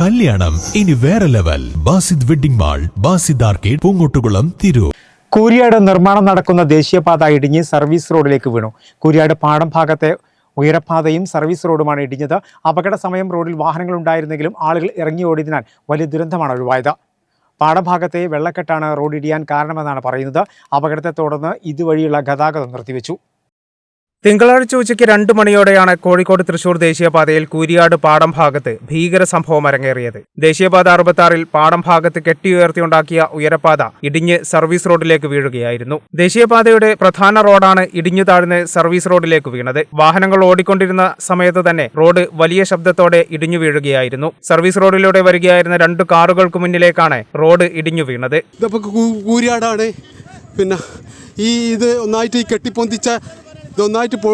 കല്യാണം. ഇനി വേറെ level Basid wedding mall Basid arcade Poongottukulam തിരു കൂരിയാട് നിർമ്മാണം നടക്കുന്ന ദേശീയപാത ഇടിഞ്ഞ് സർവീസ് റോഡിലേക്ക് വീണു. കൂരിയാട് പാടം ഭാഗത്തെ ഉയരപ്പാതയും സർവീസ് റോഡുമാണ് ഇടിഞ്ഞത്. അപകട സമയം റോഡിൽ വാഹനങ്ങൾ ഉണ്ടായിരുന്നെങ്കിലും ആളുകൾ ഇറങ്ങി ഓടിയതിനാൽ വലിയ ദുരന്തമാണ് ഒഴിവായത്. പാടഭാഗത്തെ വെള്ളക്കെട്ടാണ് റോഡ് ഇടിയാൻ കാരണമെന്നാണ് പറയുന്നത്. അപകടത്തെ തുടർന്ന് ഇതുവഴിയുള്ള ഗതാഗതം നിർത്തിവെച്ചു. തിങ്കളാഴ്ച ഉച്ചയ്ക്ക് രണ്ട് മണിയോടെയാണ് കോഴിക്കോട് തൃശൂർ ദേശീയപാതയിൽ കൂരിയാട് പാടം ഭാഗത്ത് ഭീകര സംഭവം അരങ്ങേറിയത്. ദേശീയപാത അറുപത്തി പാടം ഭാഗത്ത് കെട്ടിയുയർത്തിയുണ്ടാക്കിയ ഉയരപാത ഇടിഞ്ഞ് സർവീസ് റോഡിലേക്ക് വീഴുകയായിരുന്നു. ദേശീയപാതയുടെ പ്രധാന റോഡാണ് ഇടിഞ്ഞു താഴ്ന്ന് സർവീസ് റോഡിലേക്ക് വീണത്. വാഹനങ്ങൾ ഓടിക്കൊണ്ടിരുന്ന സമയത്ത് തന്നെ റോഡ് വലിയ ശബ്ദത്തോടെ ഇടിഞ്ഞു വീഴുകയായിരുന്നു. സർവീസ് റോഡിലൂടെ വരികയായിരുന്ന രണ്ട് കാറുകൾക്ക് മുന്നിലേക്കാണ് റോഡ് ഇടിഞ്ഞു വീണത്. കൂരിയാടാണ്. പിന്നെ ഈ ഇത് ഒന്നായിട്ട് ഈ കെട്ടിപ്പൊന്തിച്ച ഇതൊന്നായിട്ട് പൊ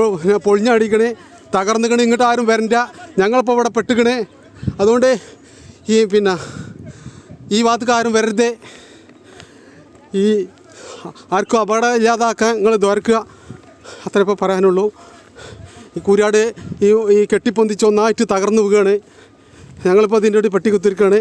പൊളിഞ്ഞടിക്കണേ. തകർന്നുകണേ ഇങ്ങോട്ട് ആരും വരണ്ട. ഞങ്ങളിപ്പോൾ ഇവിടെ പെട്ടുക്കണേ. അതുകൊണ്ട് ഈ പിന്നെ ഈ ഭാഗത്തേക്ക് ആരും വരരുതേ. ഈ ആർക്കും അപകടം ഇല്ലാതാക്കാൻ നിങ്ങൾ ദ്വരക്കുക. അത്ര ഇപ്പോൾ പറയാനുള്ളൂ. ഈ കൂരാട് ഈ ഈ കെട്ടിപ്പൊന്തിച്ച് ഒന്നായിട്ട് തകർന്നു വീഴുകയാണ് ഞങ്ങളിപ്പോൾ അതിന്റെ ഒരു പെട്ടി കുത്തിരിക്കുകയാണ്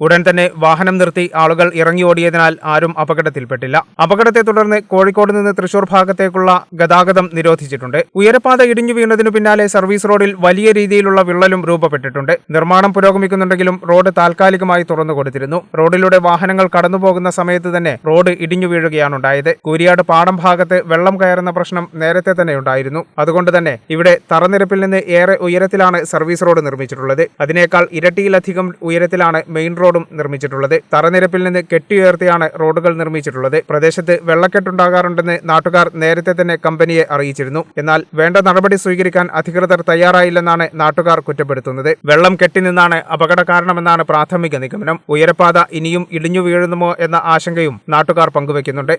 ഉടൻ തന്നെ വാഹനം നിർത്തി ആളുകൾ ഇറങ്ങിയോടിയതിനാൽ ആരും അപകടത്തിൽപ്പെട്ടില്ല. അപകടത്തെ തുടർന്ന് കോഴിക്കോട് നിന്ന് തൃശൂർ ഭാഗത്തേക്കുള്ള ഗതാഗതം നിരോധിച്ചിട്ടുണ്ട്. ഉയരപാത ഇടിഞ്ഞു വീണതിനു പിന്നാലെ സർവീസ് റോഡിൽ വലിയ രീതിയിലുള്ള വിള്ളലും രൂപപ്പെട്ടിട്ടുണ്ട്. നിർമ്മാണം പുരോഗമിക്കുന്നുണ്ടെങ്കിലും റോഡ് താൽക്കാലികമായി തുറന്നു കൊടുത്തിരുന്നു റോഡിലൂടെ വാഹനങ്ങൾ കടന്നുപോകുന്ന സമയത്ത് തന്നെ റോഡ് ഇടിഞ്ഞു വീഴുകയാണുണ്ടായത് കൂരിയാട് പാടം ഭാഗത്ത് വെള്ളം കയറുന്ന പ്രശ്നം നേരത്തെ തന്നെ ഉണ്ടായിരുന്നു. അതുകൊണ്ട് തന്നെ ഇവിടെ തറനിരപ്പിൽ നിന്ന് ഏറെ ഉയരത്തിലാണ് സർവീസ് റോഡ് നിർമ്മിച്ചിട്ടുള്ളത്. അതിനേക്കാൾ ഇരട്ടിയിലധികം ഉയരത്തിലാണ് മെയിൻ റോഡും നിർമ്മിച്ചിട്ടുള്ളത്. തറനിരപ്പിൽ നിന്ന് കെട്ടിയുയർത്തിയാണ് റോഡുകൾ നിർമ്മിച്ചിട്ടുള്ളത്. പ്രദേശത്ത് വെള്ളക്കെട്ടുണ്ടാകാറുണ്ടെന്ന് നാട്ടുകാർ നേരത്തെ തന്നെ കമ്പനിയെ അറിയിച്ചിരുന്നു. എന്നാൽ വേണ്ട നടപടി സ്വീകരിക്കാൻ അധികൃതർ തയ്യാറായില്ലെന്നാണ് നാട്ടുകാർ കുറ്റപ്പെടുത്തുന്നത്. വെള്ളം കെട്ടിനിന്നാണ് അപകട കാരണമെന്നാണ് പ്രാഥമിക നിഗമനം. ഉയരപ്പാത ഇനിയും ഇടിഞ്ഞു വീഴുന്നുമോ എന്ന ആശങ്കയും നാട്ടുകാർ പങ്കുവയ്ക്കുന്നുണ്ട്